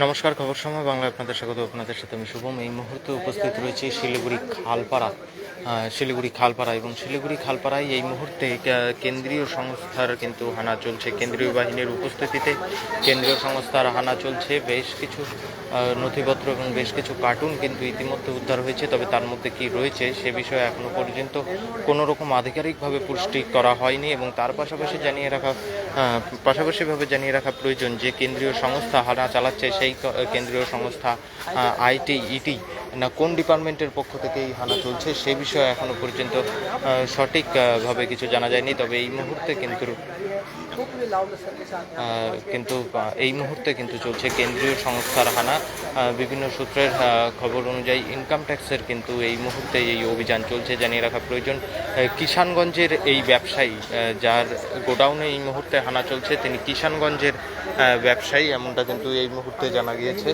নমস্কার, খবর সময় বাংলা আপনাদের স্বাগত। আপনাদের সাথে আমি শুভম। এই মুহূর্তে উপস্থিত রয়েছে শিলিগুড়ি খালপাড়া শিলিগুড়ি খালপাড়া এবং শিলিগুড়ি খালপাড়ায় এই মুহূর্তে কেন্দ্রীয় সংস্থার কিন্তু হানা চলছে। কেন্দ্রীয় বাহিনীর উপস্থিতিতে কেন্দ্রীয় সংস্থার হানা চলছে। বেশ কিছু নথিপত্র এবং বেশ কিছু কার্টুন কিন্তু ইতিমধ্যে উদ্ধার হয়েছে, তবে তার মধ্যে কি রয়েছে সে বিষয়ে এখনও পর্যন্ত কোনো রকম আধিকারিকভাবে পুষ্টি করা হয়নি এবং তার পাশাপাশি জানিয়ে রাখা পাশাপাশিভাবে জানিয়ে রাখা প্রয়োজন যে কেন্দ্রীয় সংস্থা হারা চালাচ্ছে সেই কেন্দ্রীয় সংস্থা আইটি ইটি না, কোন ডিপার্টমেন্টের পক্ষ থেকে এই হানা চলছে সে বিষয়ে এখনও পর্যন্ত সঠিকভাবে কিছু জানা যায়নি। তবে এই মুহূর্তে কিন্তু কিন্তু এই মুহূর্তে কিন্তু চলছে কেন্দ্রীয় সংস্থার হানা। বিভিন্ন সূত্রের খবর অনুযায়ী ইনকাম ট্যাক্সের কিন্তু এই মুহূর্তে এই অভিযান চলছে, জানিয়ে রাখা প্রয়োজন। কিষানগঞ্জের এই ব্যবসায়ী যার গোডাউনে এই মুহূর্তে হানা চলছে, তিনি কিষানগঞ্জের ব্যবসায়ী, এমনটা কিন্তু এই মুহূর্তে জানা গিয়েছে।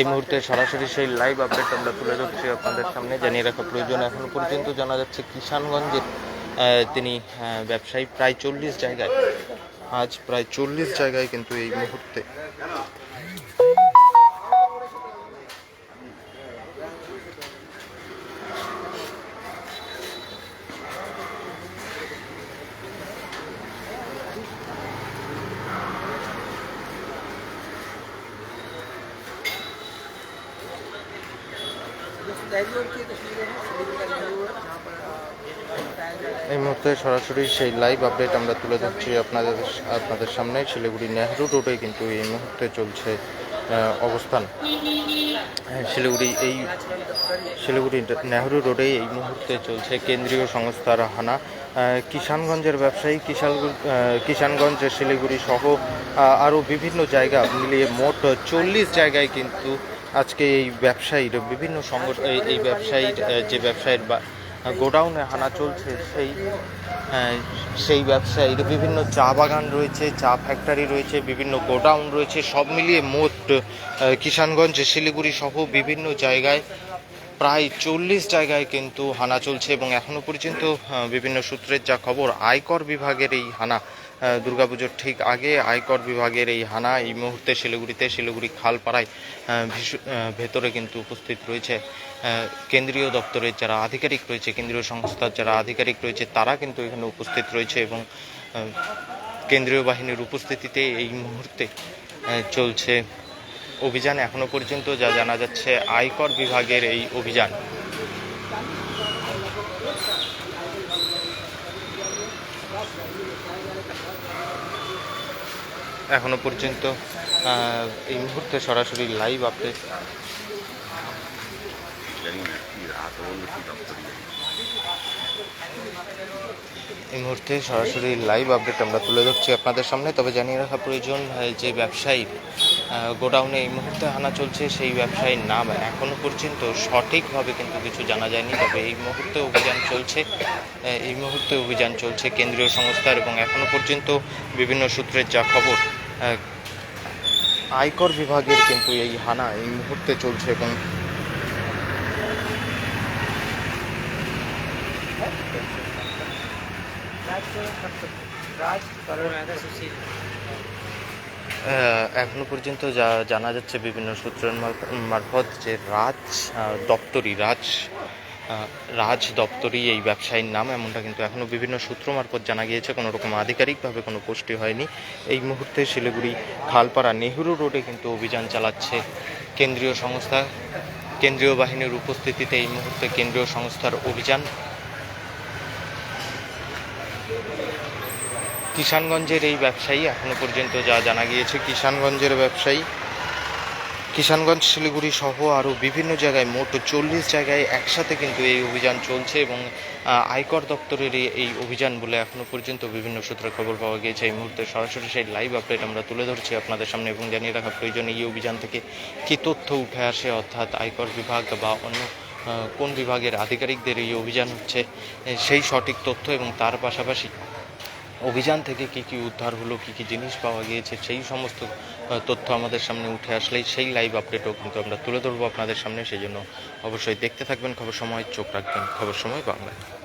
এই মুহূর্তে সরাসরি সেই লাইভ আপডেট আমরা তুলে ধরছি আপনাদের সামনে। জানিয়ে রাখা প্রয়োজন এখনও পর্যন্ত জানা যাচ্ছে কিষানগঞ্জের তিনি ব্যবসায়ী প্রায় চল্লিশ জায়গায় আজ প্রায় চল্লিশ জায়গায় কিন্তু এই মুহূর্তে এই মুহূর্তে সরাসরি সেই লাইভ আপডেট আমরা তুলে ধরছি আপনাদের আপনাদের সামনে শিলিগুড়ি নেহরু রোডে কিন্তু এই মুহূর্তে চলছে অবস্থান। হ্যাঁ, শিলিগুড়ি এই শিলিগুড়ি নেহরু রোডে এই মুহূর্তে চলছে কেন্দ্রীয় সংস্থার হানা। কিষানগঞ্জের ব্যবসায়ী কিষান কিষানগঞ্জ শিলিগুড়ি সহ আরও বিভিন্ন জায়গা মিলিয়ে মোট চল্লিশ জায়গায় কিন্তু আজকে এই ব্যবসায়ীর বিভিন্ন সংগঠন এই- ব্যবসায়ীর যে ব্যবসায়ীর বা গোডাউনে হানা চলছে, সেই সেই ব্যবসায়ীর বিভিন্ন চা বাগান রয়েছে, চা ফ্যাক্টরি রয়েছে, বিভিন্ন গোডাউন রয়েছে, সব মিলিয়ে মোট কিষানগঞ্জ, শিলিগুড়ি সহ বিভিন্ন জায়গায় প্রায় চল্লিশ জায়গায় কিন্তু হানা চলছে এবং এখনও পর্যন্ত বিভিন্ন সূত্রের যা খবর, আয়কর বিভাগের এই হানা দুর্গাপুজোর ঠিক আগে আয়কর বিভাগের এই হানা এই মুহূর্তে শিলিগুড়িতে, শিলিগুড়ি খালপাড়ায় ভেতরে কিন্তু উপস্থিত রয়েছে কেন্দ্রীয় দপ্তরের যারা আধিকারিক রয়েছে, কেন্দ্রীয় সংস্থার যারা আধিকারিক রয়েছে, তারা কিন্তু এখানে উপস্থিত রয়েছে এবং কেন্দ্রীয় বাহিনীর উপস্থিতিতে এই মুহূর্তে চলছে অভিযান। এখনও পর্যন্ত যা জানা যাচ্ছে, আয়কর বিভাগের এই অভিযান। এখনও পর্যন্ত এই মুহূর্তে সরাসরি লাইভ আপডেট এই মুহূর্তে সরাসরি লাইভ আপডেট আমরা তুলে ধরছি আপনাদের সামনে। তবে জানিয়ে রাখা প্রয়োজন যে ব্যবসায়ী গোডাউনে এই মুহূর্তে হানা চলছে সেই ব্যবসায়ীর নাম এখনও পর্যন্ত সঠিকভাবে কিন্তু কিছু জানা যায়নি, তবে এই মুহূর্তে অভিযান চলছে এই মুহূর্তে অভিযান চলছে কেন্দ্রীয় সংস্থার এবং এখনও পর্যন্ত বিভিন্ন সূত্রের যা খবর আয়কর বিভাগের কিন্তু এই হানা এই মুহূর্তে চলছে এবং এখনও পর্যন্ত যা জানা যাচ্ছে বিভিন্ন সূত্রের মারফত যে রাজ দপ্তরি, রাজ রাজ দপ্তরি এই ব্যবসায়ীর নাম, এমনটা কিন্তু এখনও বিভিন্ন সূত্র মারফত জানা গিয়েছে। কোনো রকম আধিকারিকভাবে কোনো পুষ্টি হয়নি। এই মুহূর্তে শিলিগুড়ি খালপাড়া নেহরু রোডে কিন্তু অভিযান চালাচ্ছে কেন্দ্রীয় সংস্থা। কেন্দ্রীয় বাহিনীর উপস্থিতিতে এই মুহূর্তে কেন্দ্রীয় সংস্থার অভিযান কিষানগঞ্জের এই ব্যবসায়ী এখনও পর্যন্ত যা জানা গিয়েছে, কিষানগঞ্জের ব্যবসায়ী। কিষানগঞ্জ, শিলিগুড়ি সহ আরও বিভিন্ন জায়গায় মোট চল্লিশ জায়গায় একসাথে কিন্তু এই অভিযান চলছে এবং আয়কর দপ্তরের এই- এই অভিযান বলে এখনও পর্যন্ত বিভিন্ন সূত্রে খবর পাওয়া গিয়েছে। এই মুহূর্তে সরাসরি সেই লাইভ আপডেট আমরা তুলে ধরছি আপনাদের সামনে এবং জানিয়ে রাখা প্রয়োজন, এই অভিযান থেকে কী তথ্য উঠে আসে, অর্থাৎ আয়কর বিভাগ বা অন্য কোন বিভাগের আধিকারিকদের এই অভিযান হচ্ছে সেই সঠিক তথ্য এবং তার পাশাপাশি অভিযান থেকে কি কি উদ্ধার হলো, কি কি জিনিস পাওয়া গিয়েছে, সেই সমস্ত তথ্য আমাদের সামনে উঠে আসলেই সেই লাইভ আপডেটও কিন্তু আমরা তুলে ধরবো আপনাদের সামনে সেই জন্য অবশ্যই দেখতে থাকবেন, খবর সময়, চোখ রাখবেন, খবর সময় বাংলায়।